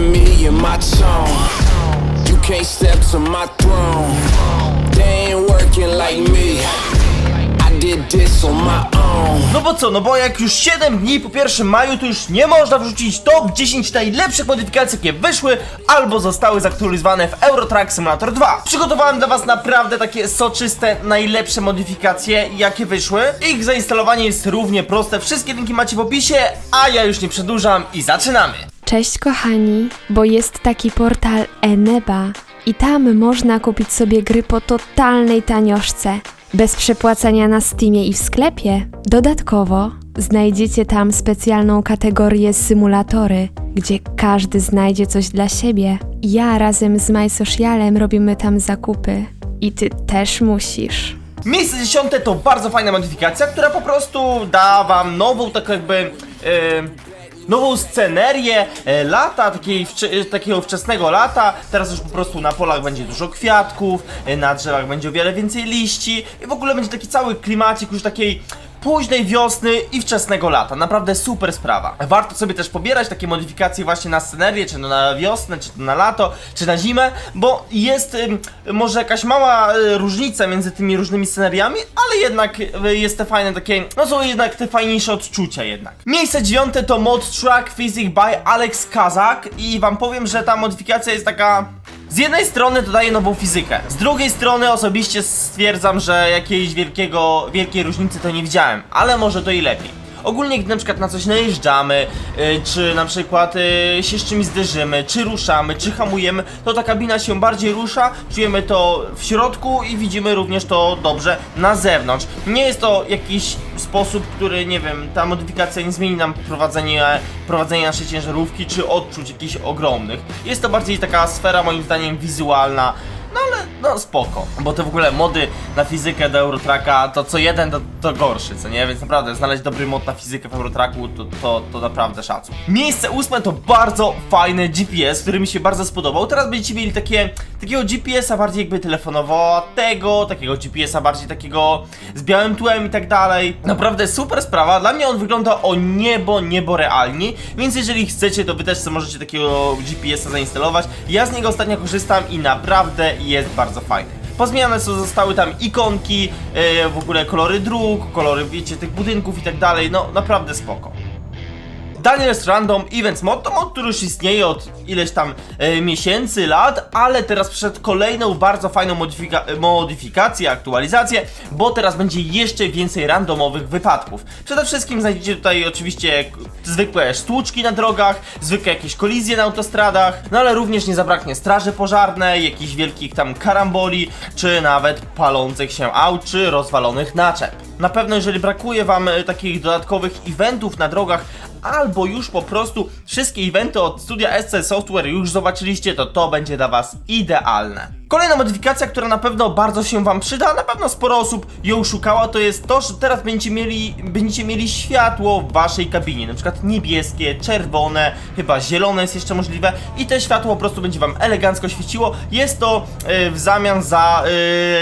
me my tone. You can't step to my throne. They ain't working like me. No bo co, no bo jak już 7 dni po 1 maju, to już nie można wrzucić top 10 najlepszych modyfikacji, jakie wyszły albo zostały zaktualizowane w Euro Truck Simulator 2. Przygotowałem dla was naprawdę takie soczyste, najlepsze modyfikacje, jakie wyszły. Ich zainstalowanie jest równie proste, wszystkie linki macie w opisie, a ja już nie przedłużam i zaczynamy. Cześć kochani, bo jest taki portal Eneba i tam można kupić sobie gry po totalnej tanioszce, bez przepłacania na Steamie i w sklepie. Dodatkowo znajdziecie tam specjalną kategorię symulatory, gdzie każdy znajdzie coś dla siebie. Ja razem z MySocialem robimy tam zakupy i ty też musisz. Miejsce dziesiąte to bardzo fajna modyfikacja, która po prostu da wam nową, tak jakby. e, Nową scenerię e, lata, takiej wcze- e, takiego wczesnego lata. Teraz już po prostu na polach będzie dużo kwiatków, e, na drzewach będzie o wiele więcej liści i w ogóle będzie taki cały klimacik już takiej późnej wiosny i wczesnego lata. Naprawdę super sprawa. Warto sobie też pobierać takie modyfikacje właśnie na scenerię, czy na wiosnę, czy na lato, czy na zimę, bo jest ym, może jakaś mała y, różnica między tymi różnymi scenariami, ale jednak y, jest te fajne takie, no są jednak te fajniejsze odczucia jednak. Miejsce dziewiąte to mod Track Physics by Alex Kazak i wam powiem, że ta modyfikacja jest taka z jednej strony dodaje nową fizykę, z drugiej strony osobiście stwierdzam, że jakiejś wielkiego, wielkiej różnicy to nie widziałem, ale może to i lepiej. Ogólnie gdy na przykład na coś najeżdżamy, y, czy na przykład y, się z czymś zderzymy, czy ruszamy, czy hamujemy, to ta kabina się bardziej rusza, czujemy to w środku i widzimy również to dobrze na zewnątrz. Nie jest to jakiś sposób, który, nie wiem, ta modyfikacja nie zmieni nam prowadzenie, prowadzenia naszej ciężarówki, czy odczuć jakichś ogromnych. Jest to bardziej taka sfera moim zdaniem wizualna, no ale no spoko, bo te w ogóle mody na fizykę do Eurotracka to co jeden to, to gorszy, co nie? Więc naprawdę znaleźć dobry mod na fizykę w Eurotracku to, to, to naprawdę szacun. Miejsce ósme to bardzo fajny GPS, który mi się bardzo spodobał. Teraz będziecie mieli takie, takiego GPS-a bardziej jakby telefonowego, takiego GPS-a bardziej takiego z białym tłem i tak dalej. Naprawdę super sprawa, dla mnie on wygląda o niebo, niebo realnie, więc jeżeli chcecie to wy też sobie możecie takiego GPS-a zainstalować. Ja z niego ostatnio korzystam i naprawdę jest bardzo fajny. Pozmieniane są, zostały tam ikonki, yy, w ogóle kolory dróg, kolory, wiecie, tych budynków i tak dalej, no naprawdę spoko. Daniel's Random Events Mod to mod, który już istnieje od ileś tam e, miesięcy, lat, ale teraz przyszedł kolejną bardzo fajną modyfika modyfikację, aktualizację, bo teraz będzie jeszcze więcej randomowych wypadków. Przede wszystkim znajdziecie tutaj oczywiście zwykłe sztuczki na drogach, zwykłe jakieś kolizje na autostradach, no ale również nie zabraknie straży pożarnej, jakichś wielkich tam karamboli, czy nawet palących się aut, czy rozwalonych naczep. Na pewno jeżeli brakuje wam e, takich dodatkowych eventów na drogach, albo już po prostu wszystkie eventy od studia SC Software już zobaczyliście, to to będzie dla Was idealne. Kolejna modyfikacja, która na pewno bardzo się Wam przyda, na pewno sporo osób ją szukała, to jest to, że teraz będziecie mieli, będziecie mieli światło w Waszej kabinie, na przykład niebieskie, czerwone, chyba zielone jest jeszcze możliwe i te światło po prostu będzie Wam elegancko świeciło. Jest to e, w zamian za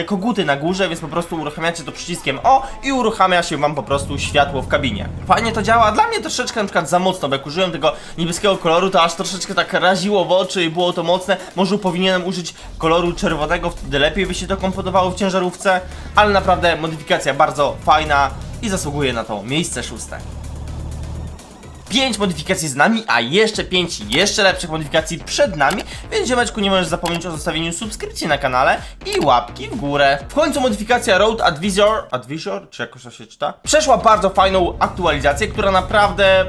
e, koguty na górze, więc po prostu uruchamiacie to przyciskiem O i uruchamia się Wam po prostu światło w kabinie. Fajnie to działa, dla mnie troszeczkę na przykład za mocno, bo jak użyłem tego niebieskiego koloru, to aż troszeczkę tak raziło w oczy i było to mocne. Może powinienem użyć koloru czerwonego, wtedy lepiej by się to komponowało w ciężarówce, ale naprawdę modyfikacja bardzo fajna i zasługuje na to miejsce szóste. 5 modyfikacji z nami, a jeszcze 5 jeszcze lepszych modyfikacji przed nami, więc ziomeczku nie możesz zapomnieć o zostawieniu subskrypcji na kanale i łapki w górę. W końcu modyfikacja Road Advisor, Advisor, czy jakoś to się czyta, przeszła bardzo fajną aktualizację, która naprawdę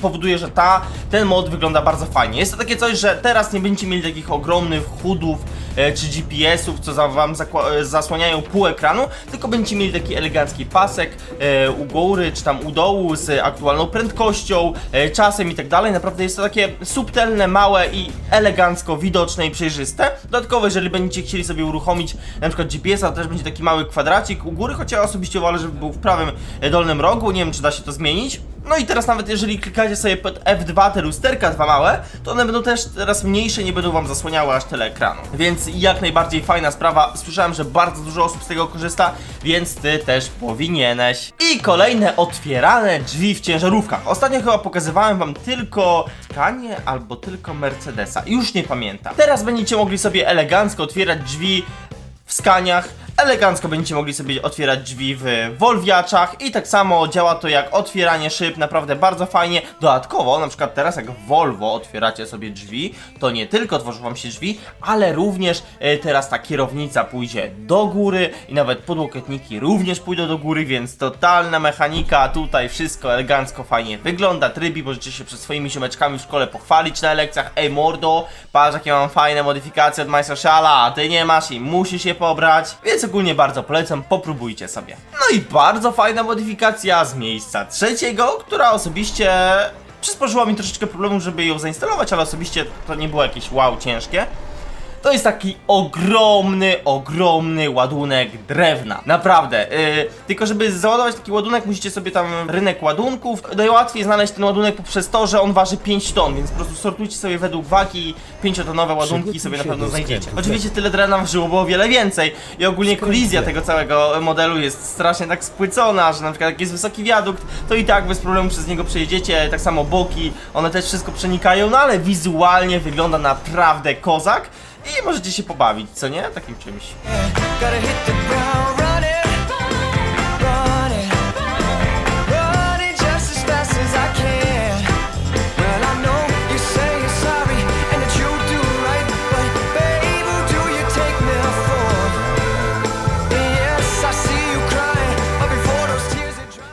powoduje, że ta, ten mod wygląda bardzo fajnie. Jest to takie coś, że teraz nie będziecie mieli takich ogromnych chudów e, czy GPS-ów, co za wam e, zasłaniają pół ekranu, tylko będziecie mieli taki elegancki pasek e, u góry czy tam u dołu z aktualną prędkością, e, czasem i tak dalej. Naprawdę jest to takie subtelne, małe i elegancko widoczne i przejrzyste. Dodatkowo, jeżeli będziecie chcieli sobie uruchomić na przykład GPS-a, to też będzie taki mały kwadracik u góry, chociaż ja osobiście wolę, żeby był w prawym e, dolnym rogu. Nie wiem, czy da się to zmienić. No i teraz nawet jeżeli klikacie sobie pod F2 te lusterka dwa małe, to one będą też teraz mniejsze, nie będą wam zasłaniały aż tyle ekranu. Więc jak najbardziej fajna sprawa. Słyszałem, że bardzo dużo osób z tego korzysta, więc ty też powinieneś. I kolejne otwierane drzwi w ciężarówkach. Ostatnio chyba pokazywałem wam tylko Kanie albo tylko Mercedesa. Już nie pamiętam. Teraz będziecie mogli sobie elegancko otwierać drzwi w skaniach. Elegancko będziecie mogli sobie otwierać drzwi w Wolwiaczach i tak samo działa to jak otwieranie szyb, naprawdę bardzo fajnie. Dodatkowo, na przykład teraz jak Volvo otwieracie sobie drzwi, to nie tylko tworzą wam się drzwi, ale również e, teraz ta kierownica pójdzie do góry i nawet podłokietniki również pójdą do góry, więc totalna mechanika, tutaj wszystko elegancko, fajnie wygląda, trybi, możecie się przed swoimi ziomeczkami w szkole pochwalić na lekcjach, ej mordo, patrz jakie mam fajne modyfikacje od Majstraszala, a ty nie masz i musisz je pobrać, więc ogólnie bardzo polecam, popróbujcie sobie. No i bardzo fajna modyfikacja z miejsca trzeciego, która osobiście przysporzyła mi troszeczkę problemów, żeby ją zainstalować, ale osobiście to nie było jakieś wow ciężkie. To jest taki ogromny, ogromny ładunek drewna. Naprawdę. Yy, tylko żeby załadować taki ładunek, musicie sobie tam rynek ładunków. Najłatwiej znaleźć ten ładunek poprzez to, że on waży 5 ton, więc po prostu sortujcie sobie według wagi 5-tonowe ładunki sobie na pewno znajdziecie. Oczywiście tyle drewna ważyło było o wiele więcej i ogólnie kolizja tego całego modelu jest strasznie tak spłycona, że na przykład jak jest wysoki wiadukt, to i tak bez problemu przez niego przejedziecie, tak samo boki, one też wszystko przenikają, no ale wizualnie wygląda naprawdę kozak i możecie się pobawić, co nie? Takim czymś.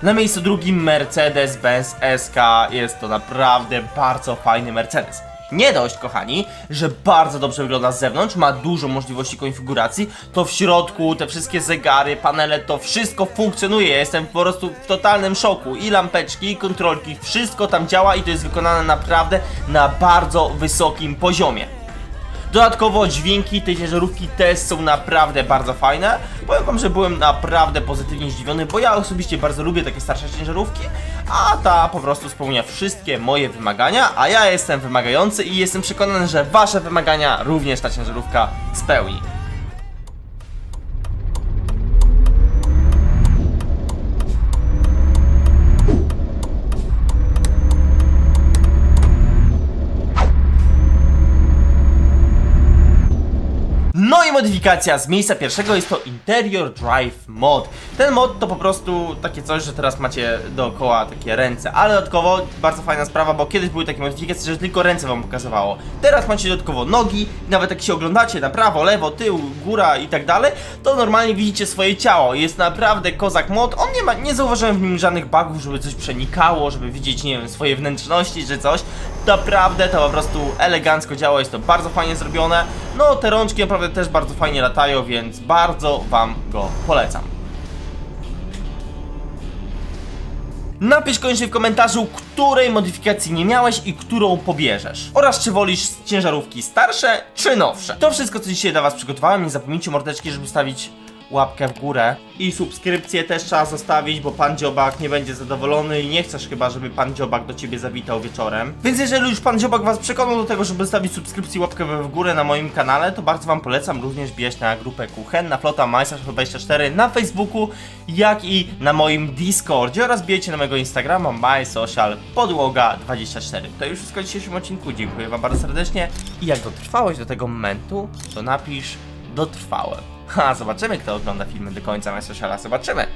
Na miejscu drugim Mercedes-Benz SK jest to naprawdę bardzo fajny Mercedes. Nie dość, kochani, że bardzo dobrze wygląda z zewnątrz, ma dużo możliwości konfiguracji, to w środku te wszystkie zegary, panele, to wszystko funkcjonuje. Jestem po prostu w totalnym szoku. I lampeczki, i kontrolki, wszystko tam działa i to jest wykonane naprawdę na bardzo wysokim poziomie. Dodatkowo dźwięki tej ciężarówki też są naprawdę bardzo fajne. Powiem wam, że byłem naprawdę pozytywnie zdziwiony, bo ja osobiście bardzo lubię takie starsze ciężarówki, a ta po prostu spełnia wszystkie moje wymagania, a ja jestem wymagający i jestem przekonany, że wasze wymagania również ta ciężarówka spełni. No i modyfikacja z miejsca pierwszego jest to Interior Drive Mod. Ten mod to po prostu takie coś, że teraz macie dookoła takie ręce, ale dodatkowo bardzo fajna sprawa, bo kiedyś były takie modyfikacje, że tylko ręce wam pokazywało. Teraz macie dodatkowo nogi, nawet jak się oglądacie na prawo, lewo, tył, góra i tak dalej, to normalnie widzicie swoje ciało. Jest naprawdę kozak mod. On nie ma, nie zauważyłem w nim żadnych bugów, żeby coś przenikało, żeby widzieć, nie wiem, swoje wnętrzności czy coś. Naprawdę to po prostu elegancko działa, jest to bardzo fajnie zrobione. No, te rączki naprawdę też bardzo fajnie latają, więc bardzo Wam go polecam. Napisz koniecznie w komentarzu, której modyfikacji nie miałeś i którą pobierzesz. Oraz czy wolisz ciężarówki starsze czy nowsze. To wszystko, co dzisiaj dla Was przygotowałem. Nie zapomnijcie mordeczki, żeby stawić łapkę w górę. I subskrypcję też trzeba zostawić, bo pan Dziobak nie będzie zadowolony i nie chcesz chyba, żeby pan Dziobak do ciebie zawitał wieczorem. Więc jeżeli już pan Dziobak was przekonał do tego, żeby zostawić subskrypcję łapkę w górę na moim kanale, to bardzo wam polecam również wbijać na grupę Kuchenna Flota Majsa24 na Facebooku, jak i na moim Discordzie oraz bijecie na mojego Instagrama MySocial Podłoga24. To już wszystko w dzisiejszym odcinku. Dziękuję wam bardzo serdecznie i jak dotrwałeś do tego momentu, to napisz dotrwałem. Ha, zobaczymy kto ogląda filmy do końca MySociala, zobaczymy.